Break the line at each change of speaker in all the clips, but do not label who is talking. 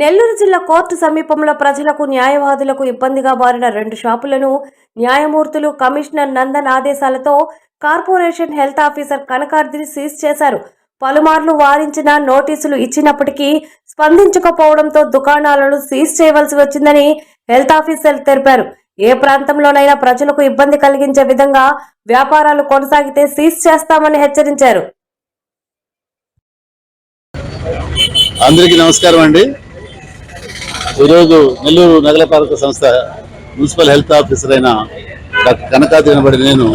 నెల్లూరు జిల్లా కోర్టు సమీపంలో ప్రజలకు న్యాయవాదులకు ఇబ్బందిగా మారిన రెండు షాపులను న్యాయమూర్తులు కమిషనర్ నందన్ ఆదేశాలతో కార్పొరేషన్ హెల్త్ ఆఫీసర్ కనకార్తిని సీజ్ చేశారు. పలుమార్లు వారించిన నోటీసులు ఇచ్చినప్పటికీ స్పందించకపోవడంతో దుకాణాలను సీజ్ చేయవలసి వచ్చిందని హెల్త్ ఆఫీసర్ తెలిపారు. ఏ ప్రాంతంలోనైనా ప్రజలకు ఇబ్బంది కలిగించే విధంగా వ్యాపారాలు కొనసాగితే సీజ్ చేస్తామని హెచ్చరించారు.
అందరికీ నమస్కారం అండి. ఈరోజు నెల్లూరు నగరపాలక సంస్థ మున్సిపల్ హెల్త్ ఆఫీసర్ అయిన డాక్టర్ కనకాతి వినబడి నేను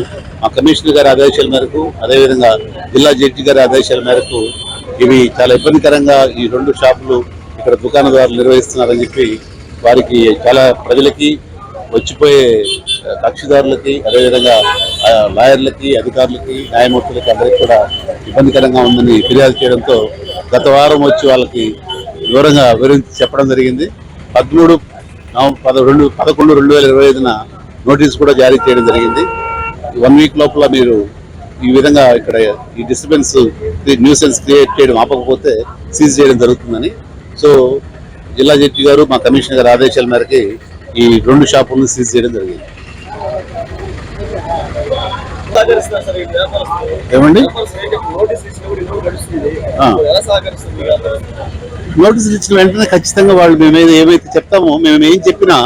మా కమిషనర్ గారి ఆదేశాల మేరకు అదేవిధంగా జిల్లా జడ్జి గారి ఆదేశాల మేరకు ఇవి చాలా ఇబ్బందికరంగా ఈ రెండు షాపులు ఇక్కడ దుకాణదారులు నిర్వహిస్తున్నారని చెప్పి వారికి చాలా ప్రజలకి వచ్చిపోయే కక్షిదారులకి అదేవిధంగా లాయర్లకి అధికారులకి న్యాయమూర్తులకి అందరికీ కూడా ఇబ్బందికరంగా ఉందని ఫిర్యాదు చేయడంతో గత వారం వచ్చి వాళ్ళకి వివరంగా వివరించి చెప్పడం జరిగింది. పదమూడు నవంబర్ పద రెండు పదకొండు రెండు వేల ఇరవై ఐదున నోటీస్ కూడా జారీ చేయడం జరిగింది. వన్ వీక్ లోపల మీరు ఈ విధంగా ఇక్కడ ఈ డిస్టర్బెన్స్ న్యూసెన్స్ క్రియేట్ చేయడం ఆపకపోతే సీజ్ చేయడం జరుగుతుందని. సో జిల్లా జడ్జి గారు మా కమిషనర్ గారి ఆదేశాల మేరకి ఈ రెండు షాపులను సీజ్ చేయడం జరిగింది. ఏమండి? నోటీసులు ఇచ్చిన వెంటనే ఖచ్చితంగా వాళ్ళు మేము ఏమైతే చెప్తామో మేము ఏం చెప్పినా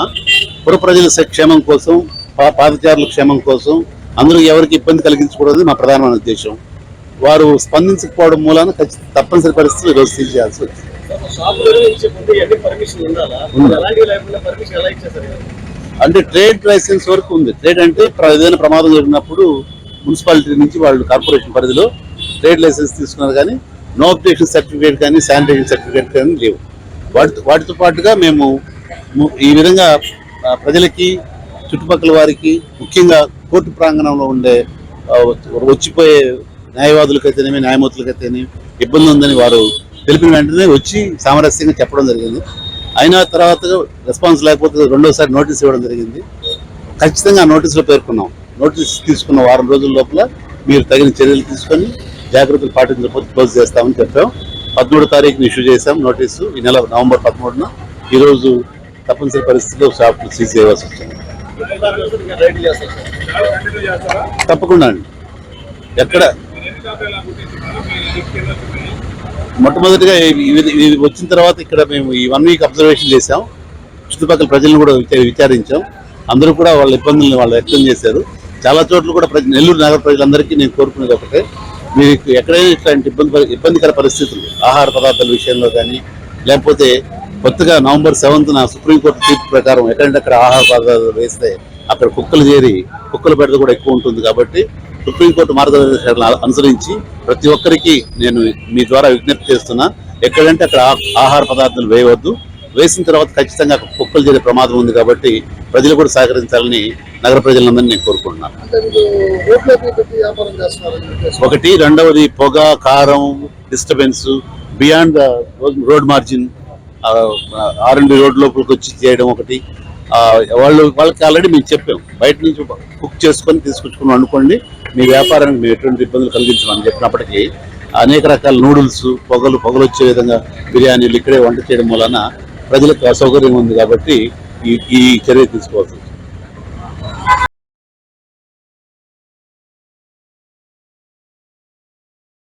పుర ప్రజల క్షేమం కోసం పా- పాదచారుల క్షేమం కోసం అందరూ ఎవరికి ఇబ్బంది కలిగించకూడదు మా ప్రధానమైన ఉద్దేశం. వారు స్పందించకపోవడం మూలాన ఖచ్చితంగా తప్పనిసరి పరిస్థితులు ఈరోజు సీల్ చేయాల్సి వచ్చింది. అంటే ట్రేడ్ లైసెన్స్ వరకు ఉంది. ట్రేడ్ అంటే ప్ర- ఏదైనా ప్రమాదం జరిగినప్పుడు మున్సిపాలిటీ నుంచి వాళ్ళు కార్పొరేషన్ పరిధిలో ట్రేడ్ లైసెన్స్ తీసుకున్నారు కానీ నో అప్లికేషన్ సర్టిఫికేట్ కానీ శానిటేషన్ సర్టిఫికేట్ కానీ లేవు. వాటితో వాటితో పాటుగా మేము ఈ విధంగా ప్రజలకి చుట్టుపక్కల వారికి ముఖ్యంగా కోర్టు ప్రాంగణంలో ఉండే వచ్చిపోయే న్యాయవాదులకైతేనేమి న్యాయమూర్తులకైతేనేమి ఇబ్బంది ఉందని వారు తెలిపిన వెంటనే వచ్చి సామరస్యంగా చెప్పడం జరిగింది. అయినా తర్వాత రెస్పాన్స్ లేకపోతే రెండోసారి నోటీస్ ఇవ్వడం జరిగింది. ఖచ్చితంగా ఆ నోటీసులో పేర్కొన్నాం. నోటీస్ తీసుకున్న వారం రోజుల లోపల మీరు తగిన చర్యలు తీసుకొని జాగ్రత్తలు పాటించకపోతే క్లోజ్ చేస్తామని చెప్పాం. పదమూడో తారీఖుని ఇష్యూ చేశాం నోటీసు. ఈ నెల నవంబర్ పదమూడున. ఈరోజు తప్పనిసరి పరిస్థితిలో షాపులు సీజ్ చేయవలసి వచ్చింది. తప్పకుండా అండి. ఎక్కడ? మొట్టమొదటిగా ఇవి- వచ్చిన తర్వాత ఇక్కడ మేము ఈ వన్ వీక్ అబ్జర్వేషన్ చేసాం చుట్టుపక్కల ప్రజలను కూడా విచారించాం. అందరూ కూడా వాళ్ళ ఇబ్బందులను వాళ్ళు వ్యక్తం చేశారు. చాలా చోట్ల కూడా ప్రజ నెల్లూరు నగర ప్రజలందరికీ నేను కోరుకునేది ఒకటే. మీకు ఎక్కడైనా ఇట్లాంటి ఇబ్బంది ఇబ్బందికర పరిస్థితులు ఆహార పదార్థాల విషయంలో కానీ లేకపోతే కొత్తగా నవంబర్ సెవెంత్న సుప్రీంకోర్టు తీర్పు ప్రకారం ఎక్కడంటే అక్కడ ఆహార పదార్థాలు వేస్తే అక్కడ కుక్కలు చేరి కుక్కల పెడత కూడా ఎక్కువ ఉంటుంది కాబట్టి సుప్రీంకోర్టు మార్గదర్శకాలను అనుసరించి ప్రతి ఒక్కరికి నేను మీ ద్వారా విజ్ఞప్తి చేస్తున్నా ఎక్కడంటే అక్కడ ఆహార పదార్థాలు వేయవద్దు. వేసిన తర్వాత ఖచ్చితంగా కుక్కలు చేరే ప్రమాదం ఉంది కాబట్టి ప్రజలు కూడా సహకరించాలని నగర ప్రజలందరినీ నేను కోరుకుంటున్నాను. ఒకటి రెండవది పొగ కారం disturbance beyond road margin R and road లోపలికి వచ్చి చేయడం ఒకటి. వాళ్ళు వాళ్ళకి ఆల్రెడీ మేము చెప్పాం. బయట నుంచి కుక్ చేసుకొని తీసుకొచ్చుకుని వండుకోండి. మీ వ్యాపారానికి మేము ఎటువంటి ఇబ్బందులు కలిగించమని చెప్పినప్పటికీ అనేక రకాల నూడిల్స్ పొగలు పొగలు వచ్చే విధంగా బిర్యానీలు ఇక్కడే వంట చేయడం వలన ప్రజలకు అసౌకర్యం ఉంది కాబట్టి ఈ ఈ చర్య తీసుకోవాల్సి